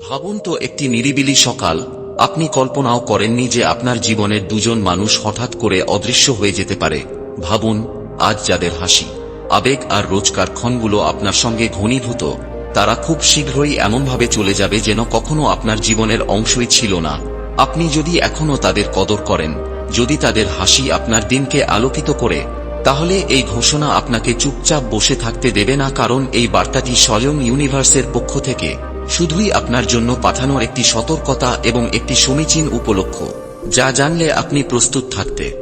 ভাবুন তো একটি নিরিবিলি সকাল, আপনি কল্পনাও করেননি যে আপনার জীবনের দুজন মানুষ হঠাৎ করে অদৃশ্য হয়ে যেতে পারে। ভাবুন, আজ যাদের হাসি, আবেগ আর রোজকার ক্ষণগুলো আপনার সঙ্গে ঘনীভূত, তারা খুব শীঘ্রই এমনভাবে চলে যাবে যেন কখনো আপনার জীবনের অংশই ছিল না। আপনি যদি এখনও তাদের কদর করেন, যদি তাদের হাসি আপনার দিনকে আলোকিত করে, তাহলে এই ঘোষণা আপনাকে চুপচাপ বসে থাকতে দেবে না কারণ এই বার্তাটি স্বয়ং ইউনিভার্সের পক্ষ থেকে। শুধুই আপনার জন্য পাঠানো একটি সতর্কতা এবং একটি সমীচীন উপলক্ষ, যা জানলে আপনি প্রস্তুত থাকতে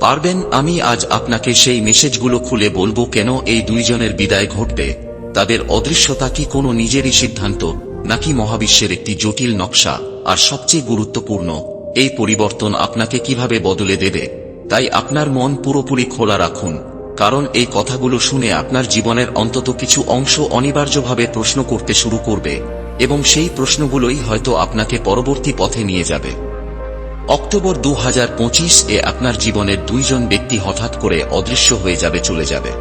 পারবেন। আমি আজ আপনাকে সেই মেসেজগুলো খুলে বলব, কেন এই দুইজনের বিদায় ঘটবে, তাদের অদৃশ্যতা কি কোনো নিজেরই সিদ্ধান্ত, নাকি মহাবিশ্বের একটি জটিল নকশা, আর সবচেয়ে গুরুত্বপূর্ণ, এই পরিবর্তন আপনাকে কীভাবে বদলে দেবে, তাই আপনার মন পুরোপুরি খোলা রাখুন। কারণ এই কথাগুলো শুনে আপনার জীবনের অন্তত কিছু অংশ অনিবার্যভাবে প্রশ্ন করতে শুরু করবে, এবং সেই প্রশ্নগুলোই হয়তো আপনাকে পরবর্তী পথে নিয়ে যাবে। অক্টোবর দু হাজার পঁচিশ এ আপনার জীবনের দুইজন ব্যক্তি হঠাৎ করে অদৃশ্য হয়ে যাবে, চলে যাবে।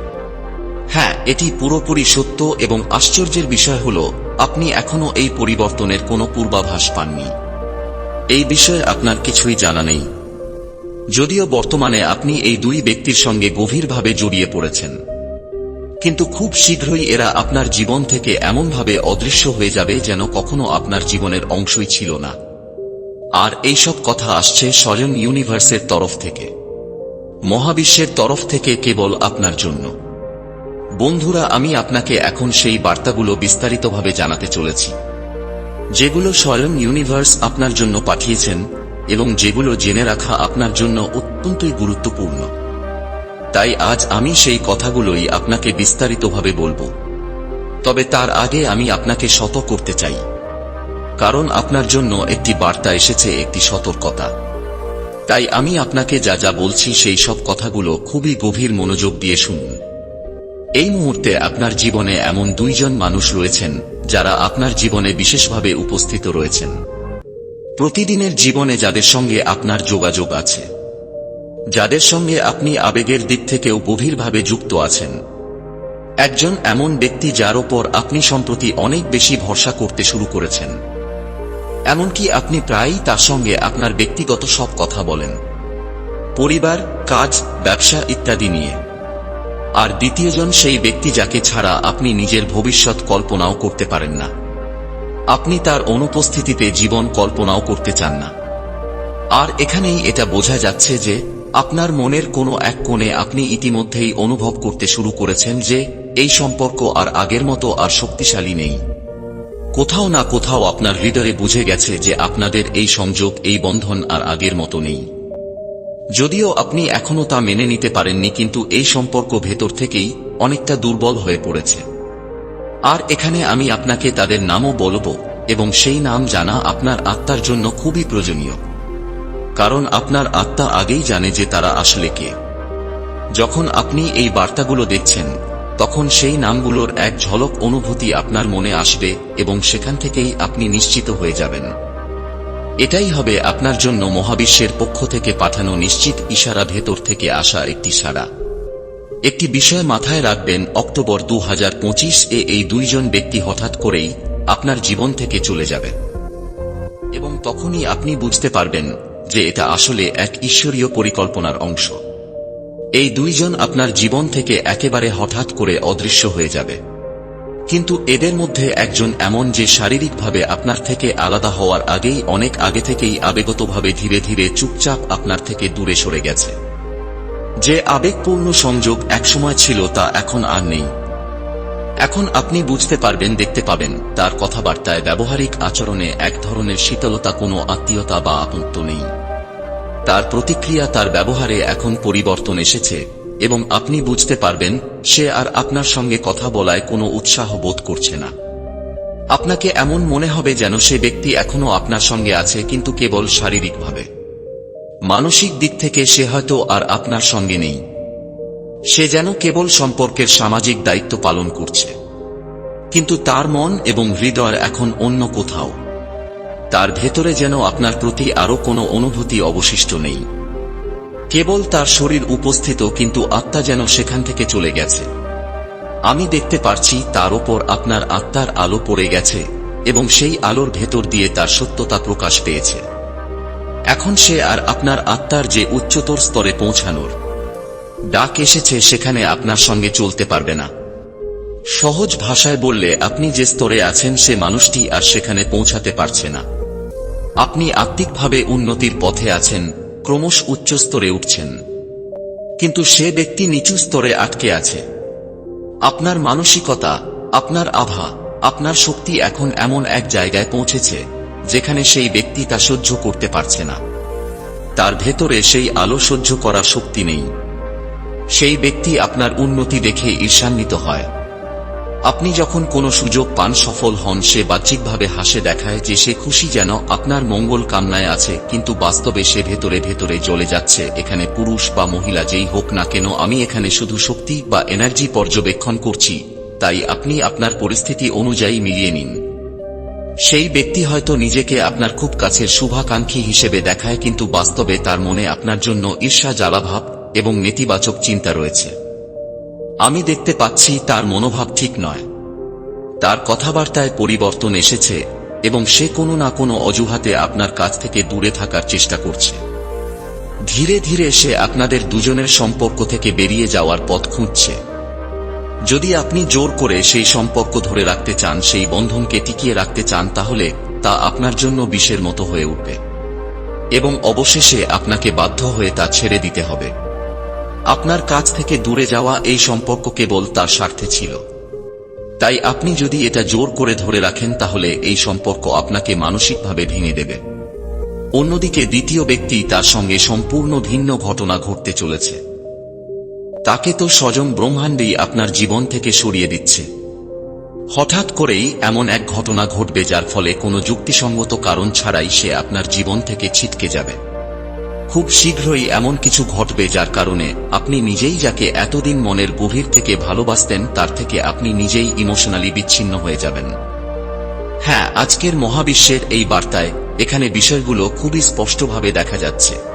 হ্যাঁ এটি পুরোপুরি সত্য এবং আশ্চর্যের বিষয় হল, আপনি এখনও এই পরিবর্তনের কোনো পূর্বাভাস পাননি। এই বিষয়ে আপনার কিছুই জানা নেই। যদিও বর্তমানে আপনি এই দুই ব্যক্তির সঙ্গে গভীরভাবে জড়িয়ে পড়েছেন। কিন্তু খুব শীঘ্রই এরা আপনার জীবন থেকে এমনভাবে অদৃশ্য হয়ে যাবে যেন কখনো আপনার জীবনের অংশই ছিল না। আর এইসব কথা আসছে স্বয়ং ইউনিভার্সের তরফ থেকে। মহাবিশ্বের তরফ থেকে কেবল আপনার জন্য। বন্ধুরা, আমি আপনাকে এখন সেই বার্তাগুলো বিস্তারিতভাবে জানাতে চলেছি। যেগুলো স্বয়ং ইউনিভার্স আপনার জন্য পাঠিয়েছেন এবং যেগুলো জেনে রাখা আপনার জন্য অত্যন্তই গুরুত্বপূর্ণ। তাই আজ আমি সেই কথাগুলোই আপনাকে বিস্তারিতভাবে বলব। তবে তার আগে আমি আপনাকে শত করতে চাই। কারণ আপনার জন্য একটি বার্তা এসেছে, একটি সতর্কতা। তাই আমি আপনাকে যা যা বলছি সেই সব কথাগুলো খুবই গভীর মনোযোগ দিয়ে শুনুন। এই মুহূর্তে আপনার জীবনে এমন দুইজন মানুষ রয়েছেন যারা আপনার জীবনে বিশেষভাবে উপস্থিত রয়েছেন। প্রতিদিনের জীবনে যাদের সঙ্গে আপনার যোগাযোগ আছে, যাদের সঙ্গে আপনি আবেগের দিক থেকেও গভীরভাবে যুক্ত আছেন, একজন এমন ব্যক্তি যার ওপর আপনি সম্প্রতি অনেক বেশি ভরসা করতে শুরু করেছেন। এমনকি আপনি প্রায়ই তার সঙ্গে আপনার ব্যক্তিগত সব কথা বলেন। পরিবার, কাজ, ব্যবসা ইত্যাদি নিয়ে। আর দ্বিতীয়জন সেই ব্যক্তি যাকে ছাড়া আপনি নিজের ভবিষ্যৎ কল্পনাও করতে পারেন না। আপনি তার অনুপস্থিতিতে জীবন কল্পনাও করতে চান না। আর এখানেই এটা বোঝা যাচ্ছে যে, আপনার মনের কোনো এক কোণে আপনি ইতিমধ্যেই অনুভব করতে শুরু করেছেন যে, এই সম্পর্ক আর আগের মতো আর শক্তিশালী নেই। কোথাও না কোথাও আপনার হৃদয়ে বুঝে গেছে যে আপনাদের এই সংযোগ, এই বন্ধন আর আগের মতো নেই। যদিও আপনি এখনও তা মেনে নিতে পারেননি, কিন্তু এই সম্পর্ক ভেতর থেকেই অনেকটা দুর্বল হয়ে পড়েছে। আর এখানে আমি আপনাকে তাদের নামও বলব, এবং সেই নাম জানা আপনার আত্মার জন্য খুবই প্রয়োজনীয়। কারণ আপনার আত্মা আগেই জানে যে তারা আসলে কে। যখন আপনি এই বার্তাগুলো দেখছেন, তখন সেই নামগুলোর এক ঝলক অনুভূতি আপনার মনে আসবে, এবং সেখান থেকেই আপনি নিশ্চিত হয়ে যাবেন। এটাই হবে আপনার জন্য মহাবিশ্বের পক্ষ থেকে পাঠানো নিশ্চিত ইশারা ভেতর থেকে আসা একটি সাড়া। একটি বিষয় মাথায় রাখবেন, অক্টোবর দু হাজার পঁচিশ এ এই দুইজন ব্যক্তি হঠাৎ করেই আপনার জীবন থেকে চলে যাবে এবং তখনই আপনি বুঝতে পারবেন যে এটা আসলে এক ঈশ্বরীয় পরিকল্পনার অংশ। এই দুইজন আপনার জীবন থেকে একেবারে হঠাৎ করে অদৃশ্য হয়ে যাবে। কিন্তু এদের মধ্যে একজন এমন যে শারীরিকভাবে আপনার থেকে আলাদা হওয়ার আগেই অনেক আগে থেকেই আবেগতভাবে ধীরে ধীরে চুপচাপ আপনার থেকে দূরে সরে গেছে। যে আবেগপূর্ণ সংযোগ একসময় ছিল তা এখন আর নেই। এখন আপনি বুঝতে পারবেন, দেখতে পাবেন, তার কথাবার্তায় ব্যবহারিক আচরণে এক ধরনের শীতলতা কোনো আত্মীয়তা বা আপত্ত নেই। তার প্রতিক্রিয়া তার ব্যবহারে এখন পরিবর্তন এসেছে, এবং আপনি বুঝতে পারবেন, সে আর আপনার সঙ্গে কথা বলায় কোনো উৎসাহ বোধ করছে না। আপনাকে এমন মনে হবে যেন সে ব্যক্তি এখনও আপনার সঙ্গে আছে, কিন্তু কেবল শারীরিকভাবে। মানসিক দিক থেকে সে হয়তো আর আপনার সঙ্গে নেই। সে যেন কেবল সম্পর্কের সামাজিক দায়িত্ব পালন করছে। কিন্তু তার মন এবং হৃদয় এখন অন্য কোথাও। তার ভেতরে যেন আপনার প্রতি আরও কোনো অনুভূতি অবশিষ্ট নেই। কেবল তার শরীর উপস্থিত, কিন্তু আত্মা যেন সেখান থেকে চলে গেছে। আমি দেখতে পারছি তার ওপর আপনার আত্মার আলো পড়ে গেছে এবং সেই আলোর ভেতর দিয়ে তার সত্যতা প্রকাশ পেয়েছে। এখন সে আর আপনার আত্মার যে উচ্চতর স্তরে পৌঁছানোর ডাক এসেছে, সেখানে আপনার সঙ্গে চলতে পারবে না। সহজ ভাষায় বললে, আপনি যে স্তরে আছেন, সে মানুষটি আর সেখানে পৌঁছাতে পারছে না। আপনি আত্মিকভাবে উন্নতির পথে আছেন, ক্রমশ উচ্চ স্তরে উঠছেন। কিন্তু সে ব্যক্তি নিচু স্তরে আটকে আছে। আপনার মানসিকতা, আপনার আভা, আপনার শক্তি এখন এমন এক জায়গায় পৌঁছেছে যেখানে সেই ব্যক্তি তা সহ্য করতে পারছে না। তার ভেতরে সেই আলো সহ্য করার শক্তি নেই। সেই ব্যক্তি আপনার উন্নতি দেখে ঈর্ষান্বিত হয়। আপনি যখন কোনো সুযোগ পান, সফল হন, সে বাহ্যিকভাবে হাসে দেখায় যে সে খুশি যেন আপনার মঙ্গল কামনায় আছে, কিন্তু বাস্তবে সে ভেতরে ভেতরে জ্বলে যাচ্ছে, এখানে পুরুষ বা মহিলা যেই হোক না কেন, আমি এখানে শুধু শক্তি বা এনার্জি পর্যবেক্ষণ করছি, তাই আপনি আপনার পরিস্থিতি অনুযায়ী মিলিয়ে নিন। সেই ব্যক্তি হয়তো নিজেকে আপনার খুব কাছের শুভাকাঙ্ক্ষী হিসেবে দেখায়, কিন্তু বাস্তবে তার মনে আপনার জন্য ঈর্ষা জ্বালাভাব এবং নেতিবাচক চিন্তা রয়েছে। আমি দেখতে পাচ্ছি তার মনোভাব ঠিক নয়। তার কথাবার্তায় পরিবর্তন এসেছে এবং সে কোনো না কোনো অজুহাতে আপনার কাছ থেকে দূরে থাকার চেষ্টা করছে। ধীরে ধীরে সে আপনাদের দুজনের সম্পর্ক থেকে বেরিয়ে যাওয়ার পথ খুঁজছে। যদি আপনি জোর করে সেই সম্পর্ক ধরে রাখতে চান, সেই বন্ধনকে টিকিয়ে রাখতে চান, তাহলে তা আপনার জন্য বিষের মতো হয়ে উঠবে। এবং অবশেষে আপনাকে বাধ্য হয়ে তা ছেড়ে দিতে হবে। আপনার কাছ থেকে দূরে যাওয়া এই সম্পর্ক কেবল তার স্বার্থে ছিল। তাই আপনি যদি এটা জোর করে ধরে রাখেন, তাহলে এই সম্পর্ক আপনাকে মানসিকভাবে ভেঙে দেবে। অন্যদিকে দ্বিতীয় ব্যক্তি তার সঙ্গে সম্পূর্ণ ভিন্ন ঘটনা ঘটতে চলেছে। তাকে তো স্বয়ং ব্রহ্মাণ্ডেই আপনার জীবন থেকে সরিয়ে দিচ্ছে। হঠাৎ করেই এমন এক ঘটনা ঘটবে যার ফলে কোনো যুক্তিসঙ্গত কারণ ছাড়াই সে আপনার জীবন থেকে ছিটকে যাবে। খুব শীঘ্রই এমন কিছু ঘটবে যার কারণে আপনি নিজেই যাকে এতদিন মনের গভীর থেকে ভালোবাসতেন, তার থেকে আপনি নিজেই ইমোশনালি বিচ্ছিন্ন হয়ে যাবেন। হ্যাঁ আজকের মহাবিশ্বের এই বার্তায় এখানে বিষয়গুলো খুবই স্পষ্টভাবে দেখা যাচ্ছে।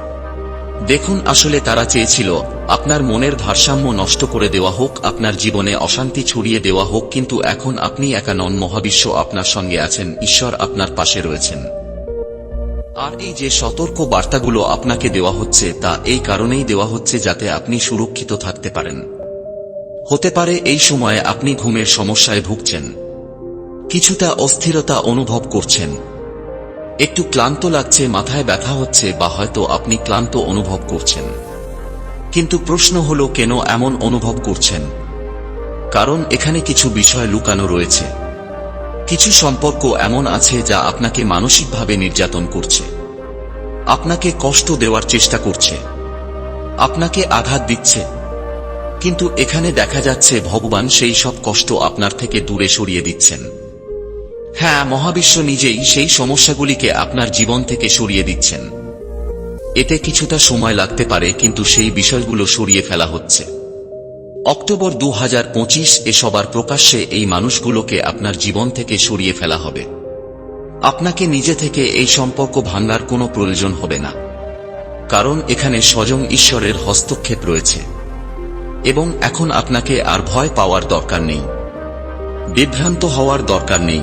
দেখুন আসলে তারা চেয়েছিল, আপনার মনের ভারসাম্য নষ্ট করে দেওয়া হোক, আপনার জীবনে অশান্তি ছড়িয়ে দেওয়া হোক, কিন্তু এখন আপনি একা নন, মহাবিশ্ব আপনার সঙ্গে আছেন, ঈশ্বর আপনার পাশে রয়েছেন। আর এই যে সতর্ক বার্তাগুলো আপনাকে দেওয়া হচ্ছে, তা এই কারণেই দেওয়া হচ্ছে যাতে আপনি সুরক্ষিত থাকতে পারেন। হতে পারে এই সময়ে আপনি ঘুমের সমস্যায় ভুগছেন। কিছুটা অস্থিরতা অনুভব করছেন। একটু ক্লান্ত লাগছে, মাথায় ব্যথা হচ্ছে বা হয়তো আপনি ক্লান্ত অনুভব করছেন। কিন্তু প্রশ্ন হল, কেন এমন অনুভব করছেন? কারণ এখানে কিছু বিষয় লুকানো রয়েছে। কিছু সম্পর্ক এমন আছে যা আপনাকে মানসিকভাবে নির্যাতন করছে। আপনাকে কষ্ট দেওয়ার চেষ্টা করছে। আপনাকে আঘাত দিচ্ছে। কিন্তু এখানে দেখা যাচ্ছে, ভগবান সেই সব কষ্ট আপনার থেকে দূরে সরিয়ে দিচ্ছেন। হ্যাঁ মহাবিশ্ব নিজেই সেই সমস্যাগুলিকে আপনার জীবন থেকে সরিয়ে দিচ্ছেন। এতে কিছুটা সময় লাগতে পারে, কিন্তু সেই বিষয়গুলো সরিয়ে ফেলা হচ্ছে। অক্টোবর দু হাজার পঁচিশ এ সবার প্রকাশ্যে এই মানুষগুলোকে আপনার জীবন থেকে সরিয়ে ফেলা হবে। আপনাকে নিজে থেকে এই সম্পর্ক ভাঙ্গার কোনো প্রয়োজন হবে না। কারণ এখানে স্বয়ং ঈশ্বরের হস্তক্ষেপ রয়েছে। এবং এখন আপনাকে আর ভয় পাওয়ার দরকার নেই। বিভ্রান্ত হওয়ার দরকার নেই।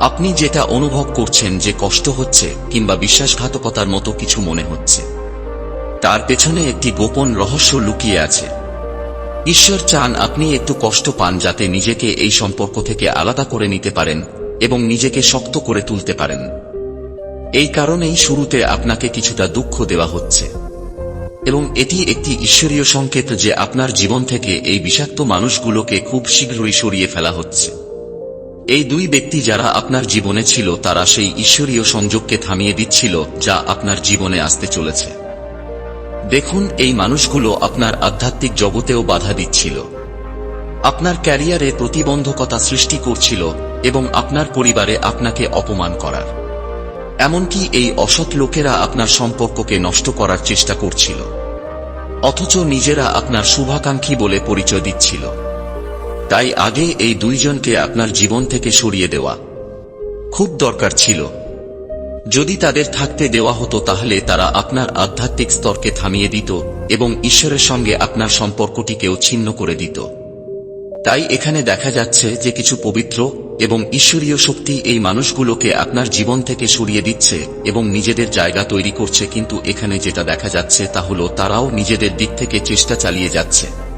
আপনি যেটা অনুভব করছেন যে কষ্ট হচ্ছে কিংবা বিশ্বাসঘাতকতার মতো কিছু মনে হচ্ছে, তার পেছনে একটি গোপন রহস্য লুকিয়ে আছে। ঈশ্বর চান আপনি একটু কষ্ট পান যাতে নিজেকে এই সম্পর্ক থেকে আলাদা করে নিতে পারেন এবং নিজেকে শক্ত করে তুলতে পারেন। এই কারণেই শুরুতে আপনাকে কিছুটা দুঃখ দেওয়া হচ্ছে। এবং এটি একটি ঈশ্বরীয় সংকেত যে আপনার জীবন থেকে এই বিষাক্ত মানুষগুলোকে খুব শীঘ্রই সরিয়ে ফেলা হচ্ছে। এই দুই ব্যক্তি যারা আপনার জীবনে ছিল, তারা সেই ঈশ্বরীয় সংযোগকে থামিয়ে দিচ্ছিল, যা আপনার জীবনে আসতে চলেছে। দেখুন, এই মানুষগুলো আপনার আধ্যাত্মিক জগতেও বাধা দিচ্ছিল। আপনার ক্যারিয়ারে প্রতিবন্ধকতা সৃষ্টি করছিল এবং আপনার পরিবারে আপনাকে অপমান করার। এমনকি এই অসৎ লোকেরা আপনার সম্পর্ককে নষ্ট করার চেষ্টা করছিল। অথচ নিজেরা আপনার শুভাকাঙ্ক্ষী বলে পরিচয় দিচ্ছিল। তাই আগে এই দুইজনকে আপনার জীবন থেকে সরিয়ে দেওয়া খুব দরকার ছিল। যদি তাদের থাকতে দেওয়া হতো তাহলে তারা আপনার আধ্যাত্মিক স্তরকে থামিয়ে দিত এবং ঈশ্বরের সঙ্গে আপনার সম্পর্কটিকেও ছিন্ন করে দিত। তাই এখানে দেখা যাচ্ছে যে কিছু পবিত্র এবং ঈশ্বরীয় শক্তি এই মানুষগুলোকে আপনার জীবন থেকে সরিয়ে দিচ্ছে এবং নিজেদের জায়গা তৈরি করছে, কিন্তু এখানে যেটা দেখা যাচ্ছে তা হল তারাও নিজেদের দিক থেকে চেষ্টা চালিয়ে যাচ্ছে।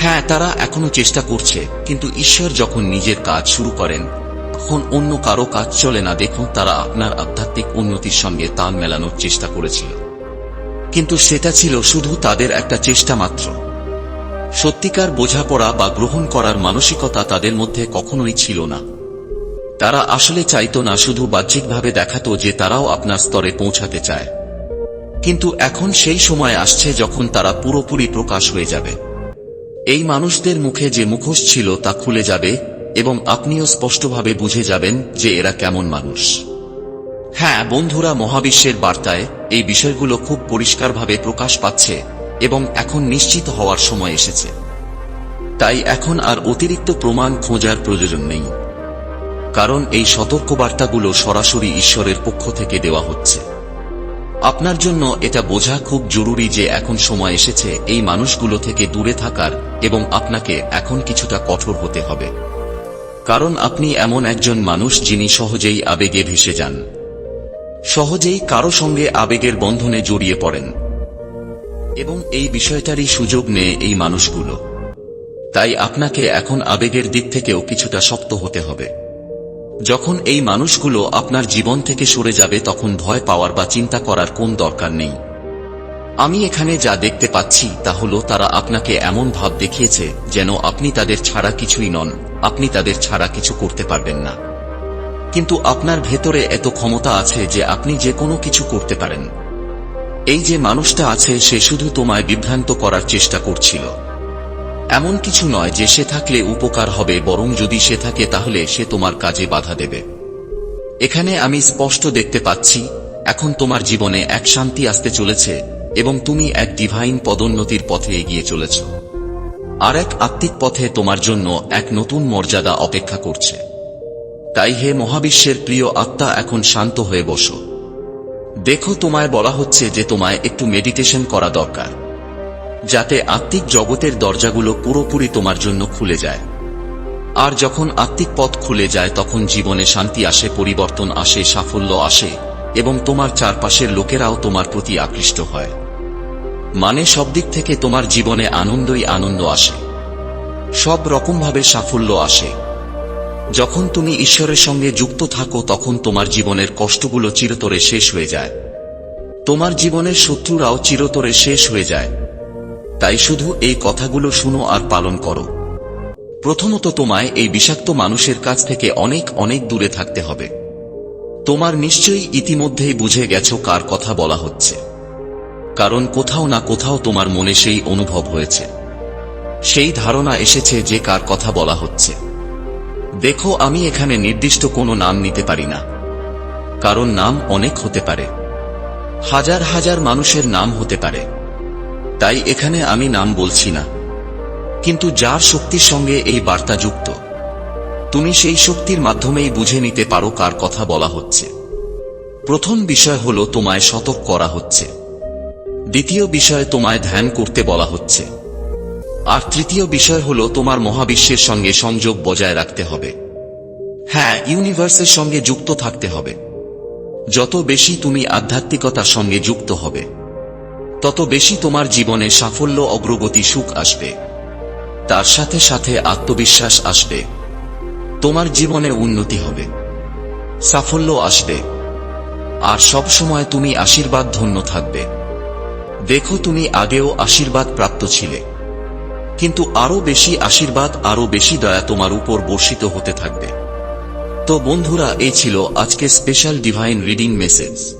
হ্যাঁ তারা এখনও চেষ্টা করছে, কিন্তু ঈশ্বর যখন নিজের কাজ শুরু করেন, তখন অন্য কারও কাজ চলে না দেখুন তারা আপনার আধ্যাত্মিক উন্নতির সঙ্গে তাল মেলানোর চেষ্টা করেছিল। কিন্তু সেটা ছিল শুধু তাদের একটা চেষ্টা মাত্র। সত্যিকার বোঝাপড়া বা গ্রহণ করার মানসিকতা তাদের মধ্যে কখনোই ছিল না। তারা আসলে চাইত না শুধু বাহ্যিকভাবে দেখাতো যে তারাও আপনার স্তরে পৌঁছাতে চায়। কিন্তু এখন সেই সময় আসছে যখন তারা পুরোপুরি প্রকাশ হয়ে যাবে। এই মানুষদের মুখে যে মুখোশ ছিল তা খুলে যাবে এবং আপনিও স্পষ্টভাবে বুঝে যাবেন যে এরা কেমন মানুষ। হ্যাঁ বন্ধুরা, মহাবিশ্বের বার্তায় এই বিষয়গুলো খুব পরিষ্কারভাবে প্রকাশ পাচ্ছে এবং এখন নিশ্চিত হওয়ার সময় এসেছে। তাই এখন আর অতিরিক্ত প্রমাণ খোঁজার প্রয়োজন নেই। কারণ এই সতর্কবার্তাগুলো সরাসরি ঈশ্বরের পক্ষ থেকে দেওয়া হচ্ছে। আপনার জন্য এটা বোঝা খুব জরুরি যে এখন সময় এসেছে এই মানুষগুলো থেকে দূরে থাকার এবং আপনাকে এখন কিছুটা কঠোর হতে হবে। কারণ আপনি এমন একজন মানুষ যিনি সহজেই আবেগে ভেসে যান। সহজেই কারও সঙ্গে আবেগের বন্ধনে জড়িয়ে পড়েন। এবং এই বিষয়টারই সুযোগ নেয় এই মানুষগুলো। তাই আপনাকে এখন আবেগের দিক থেকেও কিছুটা শক্ত হতে হবে। যখন এই মানুষগুলো আপনার জীবন থেকে সরে যাবে তখন ভয় পাওয়ার বা চিন্তা করার কোন দরকার নেই। আমি এখানে যা দেখতে পাচ্ছি তা হল তারা আপনাকে এমন ভাব দেখিয়েছে যেন আপনি তাদের ছাড়া কিছুই নন, আপনি তাদের ছাড়া কিছু করতে পারবেন না। কিন্তু আপনার ভেতরে এত ক্ষমতা আছে যে আপনি যে কোনো কিছু করতে পারেন। এই যে মানুষটা আছে সে শুধু তোমায় বিভ্রান্ত করার চেষ্টা করছিল। এমন কিছু নয় যে সে থাকলে উপকার হবে, বরং যদি সে থাকে তাহলে সে তোমার কাজে বাধা দেবে। এখানে আমি স্পষ্ট দেখতে পাচ্ছি, এখন তোমার জীবনে এক শান্তি আসতে চলেছে, এবং তুমি এক ডিভাইন পদোন্নতির পথে এগিয়ে চলেছ। আর এক আত্মিক পথে তোমার জন্য এক নতুন মর্যাদা অপেক্ষা করছে। তাই হে মহাবিশ্বের প্রিয় আত্মা, এখন শান্ত হয়ে বসো। দেখো তোমায় বলা হচ্ছে যে তোমায় একটু মেডিটেশন করা দরকার। যাতে আত্মিক জগতের দরজাগুলো পুরোপুরি তোমার জন্য খুলে যায়। আর যখন আত্মিক পথ খুলে যায়, তখন জীবনে শান্তি আসে, পরিবর্তন আসে, সাফল্য আসে, এবং তোমার চারপাশের লোকেরাও তোমার প্রতি আকৃষ্ট হয়। মানে সব দিক থেকে তোমার জীবনে আনন্দই আনন্দ আসে। সব রকমভাবে সাফল্য আসে। যখন তুমি ঈশ্বরের সঙ্গে যুক্ত থাকো, তখন তোমার জীবনের কষ্টগুলো চিরতরে শেষ হয়ে যায়। তোমার জীবনের শত্রুরাও চিরতরে শেষ হয়ে যায়। তাই শুধু এই কথাগুলো শুনো আর পালন করো। প্রথমত তোমায় এই বিষাক্ত মানুষের কাছ থেকে অনেক অনেক দূরে থাকতে হবে। তোমার নিশ্চয়ই ইতিমধ্যেই বুঝে গেছো কার কথা বলা হচ্ছে। কারণ কোথাও না কোথাও তোমার মনে সেই অনুভব হয়েছে। সেই ধারণা এসেছে যে কার কথা বলা হচ্ছে। দেখো, আমি এখানে নির্দিষ্ট কোনো নাম নিতে পারি না। কারণ নাম অনেক হতে পারে। হাজার হাজার মানুষের নাম হতে পারে। তাই এখানে আমি নাম বলছি না। কিন্তু যার শক্তির সঙ্গে এই বার্তা যুক্ত, তুমি সেই শক্তির মাধ্যমেই বুঝে নিতে পারো কার কথা বলা হচ্ছে। প্রথম বিষয় হল তোমায় সতর্ক করা হচ্ছে। দ্বিতীয় বিষয় তোমায় ধ্যান করতে বলা হচ্ছে। আর তৃতীয় বিষয় হল তোমার মহাবিশ্বের সঙ্গে সংযোগ বজায় রাখতে হবে। হ্যাঁ ইউনিভার্সের সঙ্গে যুক্ত থাকতে হবে। যত বেশি তুমি আধ্যাত্মিকতার সঙ্গে যুক্ত হবে তত বেশি তোমার জীবনে সাফল্য, অগ্রগতি, সুখ আসবে। তার সাথে সাথে আত্মবিশ্বাস আসবে। তোমার জীবনে উন্নতি হবে। সাফল্য আসবে। আর সব সময় তুমি আশীর্বাদ ধন্য থাকবে। দেখো তুমি আগেও আশীর্বাদ প্রাপ্ত ছিলে। কিন্তু আরও বেশি আশীর্বাদ আরও বেশি দয়া তোমার উপর বর্ষিত হতে থাকবে। তো বন্ধুরা এই ছিল আজকে স্পেশাল ডিভাইন রিডিং মেসেজ